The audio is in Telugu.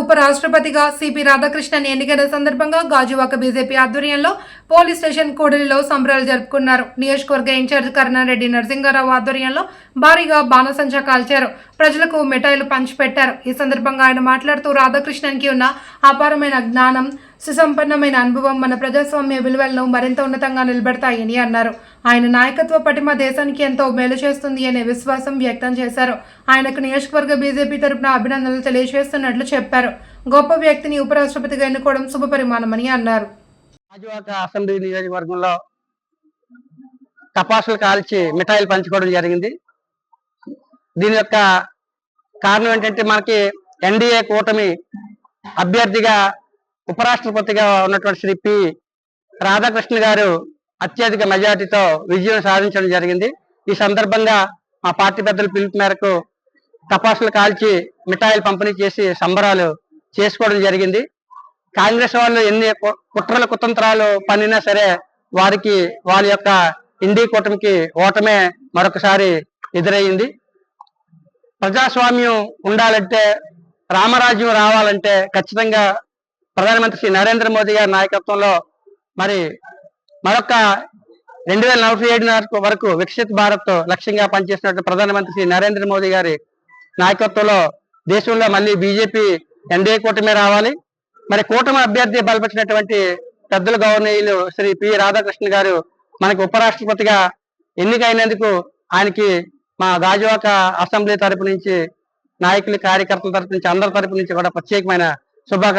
ఉపరాష్ట్రపతిగా సిపి రాధాకృష్ణన్ ఎన్నికైన సందర్భంగా గాజువాక బీజేపీ ఆధ్వర్యంలో పోలీస్ స్టేషన్ కూడలిలో సంబరాలు జరుపుకున్నారు. నియోజకవర్గ ఇన్ఛార్జ్ కరుణారెడ్డి నరసింగారావు ఆధ్వర్యంలో భారీగా బాణసంచా కాల్చారు. ప్రజలకు మిఠాయిలు పంచిపెట్టారు. ఈ సందర్భంగా ఆయన మాట్లాడుతూ రాధాకృష్ణన్కి ఉన్న అపారమైన జ్ఞానం సుసంపన్నమైన అనుభవం మన ప్రజాస్వామ్య విలువలను మరింత ఉన్నతంగా నిలబెడతాయని అన్నారు. ఆయన నాయకత్వ పటిమ దేశానికి ఎంతో మేలు చేస్తుంది అనే విశ్వాసం వ్యక్తం చేశారు. ఆయనకు నియోజకవర్గ బీజేపీ తరపున అభినందనలు తెలియజేస్తున్నట్లు చెప్పారు. గొప్ప వ్యక్తిని ఉపరాష్ట్రపతిగా ఎన్నుకోవడం శుభపరిమాణమని అన్నారు. అసెంబ్లీ నియోజకవర్గంలో తపాసులు కాల్చి మిఠాయిలు పంచుకోవడం జరిగింది. దీని యొక్క కారణం ఏంటంటే మనకి ఎన్డీఏ కూటమి అభ్యర్థిగా ఉపరాష్ట్రపతిగా ఉన్నటువంటి శ్రీ పి. రాధాకృష్ణ గారు అత్యధిక మెజార్టీతో విజయం సాధించడం జరిగింది. ఈ సందర్భంగా మా పార్టీ పెద్దల పిలుపు మేరకు తపాసులు కాల్చి మిఠాయిలు పంపిణీ చేసి సంబరాలు చేసుకోవడం జరిగింది. కాంగ్రెస్ వాళ్ళు ఎన్ని కుట్రల కుతంత్రాలు పనినా సరే వారికి వాళ్ళ యొక్క ఇండి కూటమికి ఓటమే మరొకసారి ఎదురయ్యింది. ప్రజాస్వామ్యం ఉండాలంటే రామరాజ్యం రావాలంటే ఖచ్చితంగా ప్రధానమంత్రి శ్రీ నరేంద్ర మోదీ గారి నాయకత్వంలో మరి మరొక రెండు వేల నలభై ఏడు వరకు వరకు వికసిత్ భారత్ లక్ష్యంగా పనిచేసినట్టు ప్రధానమంత్రి శ్రీ నరేంద్ర మోదీ గారి నాయకత్వంలో దేశంలో మళ్ళీ బీజేపీ ఎన్డీఏ కూటమి రావాలి. మరి కూటమి అభ్యర్థి బలపరిచినటువంటి పెద్దల గవర్నీయులు శ్రీ పి రాధాకృష్ణ గారు మనకి ఉపరాష్ట్రపతిగా ఎన్నికైనందుకు ఆయనకి మా గాజువాక అసెంబ్లీ తరపు నుంచి నాయకులు కార్యకర్తల తరపు నుంచి అందరి తరపు నుంచి కూడా ప్రత్యేకమైన శుభాకాంక్షలు